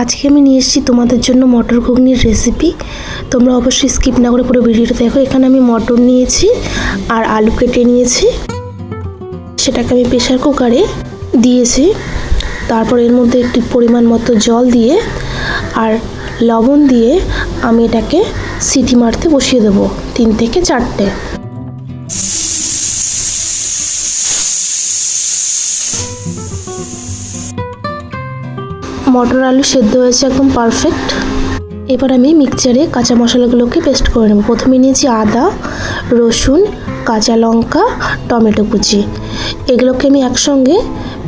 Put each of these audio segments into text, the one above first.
আজকে আমি নিয়ে এসেছি তোমাদের জন্য মটর ঘুগনির রেসিপি তোমরা অবশ্যই স্কিপ না করে পুরো ভিডিওটা দেখো। এখানে আমি মটর নিয়েছি আর আলু কেটে নিয়েছি। সেটাকে আমি প্রেশার কুকারে দিয়েছি। তারপর এর মধ্যে একটি পরিমাণ মতো জল দিয়ে আর লবণ দিয়ে আমি এটাকে সিটি মারতে বসিয়ে দেবো তিন থেকে চারটে। মটর আলু সেদ্ধ হয়েছে একদম পারফেক্ট এবার আমি মিক্সচারে কাঁচা মশলাগুলোকে পেস্ট করে নেব। প্রথমে নিয়েছি আদা, রসুন, কাঁচা লঙ্কা, টমেটো কুচি। এগুলোকে আমি একসঙ্গে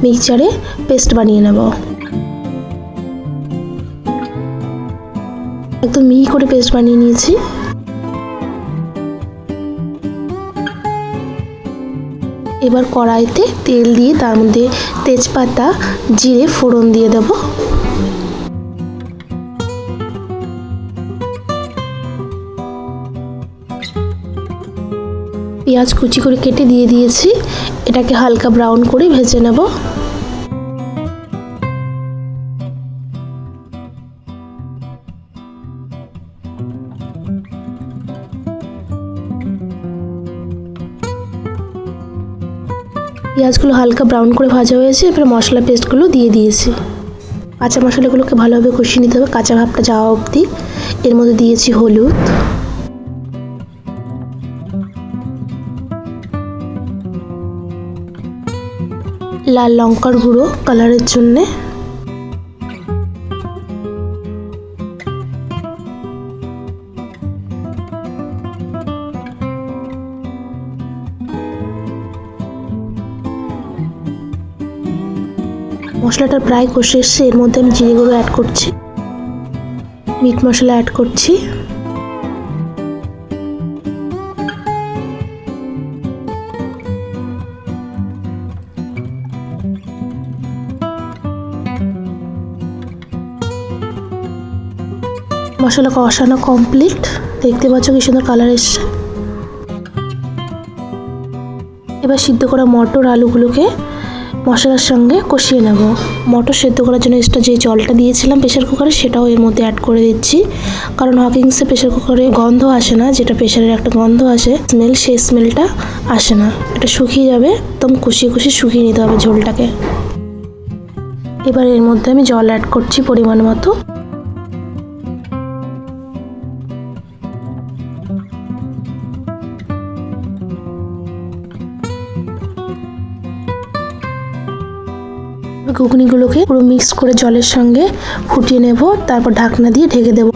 মিক্সচারে পেস্ট বানিয়ে নেব। একদম মিহি করে পেস্ট বানিয়ে নিয়েছি। এবার কড়াইতে তেল দিয়ে তার মধ্যে তেজপাতা, জিরে, ফোড়ন দিয়ে দেব। পেঁয়াজ কুচি করে কেটে দিয়ে দিয়েছি। এটাকে হালকা ব্রাউন করে ভেজে নেব। পেঁয়াজগুলো হালকা ব্রাউন করে ভাজা হয়েছে, এবার মশলা পেস্টগুলো দিয়ে দিয়েছি। কাঁচা মশলাগুলোকে ভালোভাবে কষিয়ে নিতে হবে, কাঁচা ভাবটা যাওয়া অবধি। এর মধ্যে দিয়েছি হলুদ। লাল লঙ্কার গুঁড়ো কালারের জন্যে। মশলাটা প্রায় কষে এসছে এর মধ্যে আমি জিরে গুঁড়ো অ্যাড করছি। মিট মশলা অ্যাড করছি। মশলা কষানো কমপ্লিট দেখতে পাচ্ছ কি সুন্দর কালার এসছে। এবার সিদ্ধ করা মটর আলুগুলোকে মশলার সঙ্গে কষিয়ে নেব। মটর সেদ্ধ করার জন্য এক্সট্রা যে জলটা দিয়েছিলাম প্রেশার কুকারে সেটাও এর মধ্যে অ্যাড করে দিচ্ছি। কারণ হকিংসে প্রেশার কুকারে গন্ধ আসে না, যেটা প্রেশারের একটা গন্ধ আসে স্মেল সেই স্মেলটা আসে না। এটা শুকিয়ে যাবে, একদম কষিয়ে কষিয়ে শুকিয়ে নিতে হবে ঝোলটাকে। এবার এর মধ্যে আমি জল অ্যাড করছি পরিমাণ মতো। ঘুগনিগুলোকে পুরো মিক্স করে জলের সঙ্গে ফুটিয়ে নেব, তারপর ঢাকনা দিয়ে ঢেকে দেব।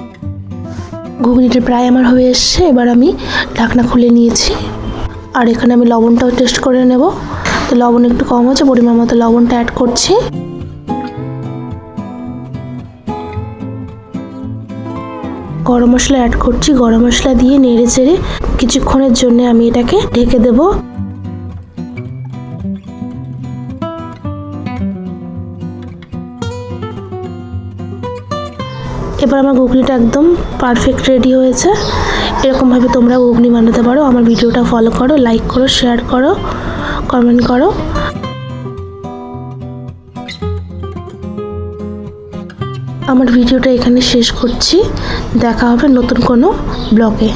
ঘুগনিটা প্রায় আমার হয়ে এসছে, এবার আমি ঢাকনা খুলে নিয়েছি। আর এখানে আমি লবণটাও টেস্ট করে নেব। তো লবণ একটু কম হচ্ছে পরিমাণ মতো লবণটা অ্যাড করছি। গরম মশলা অ্যাড করছি। গরম মশলা দিয়ে নেড়ে চেড়ে কিছুক্ষণের জন্য আমি এটাকে ঢেকে দেবো। এবার আমার ঘুগনিটা একদম পারফেক্ট রেডি হয়েছে। এরকমভাবে তোমরা ঘুগনি বানাতে পারো। আমার ভিডিওটা ফলো করো লাইক করো শেয়ার করো কমেন্ট করো। আমার ভিডিওটা এখানে শেষ করছি। দেখা হবে নতুন কোনো ব্লগে।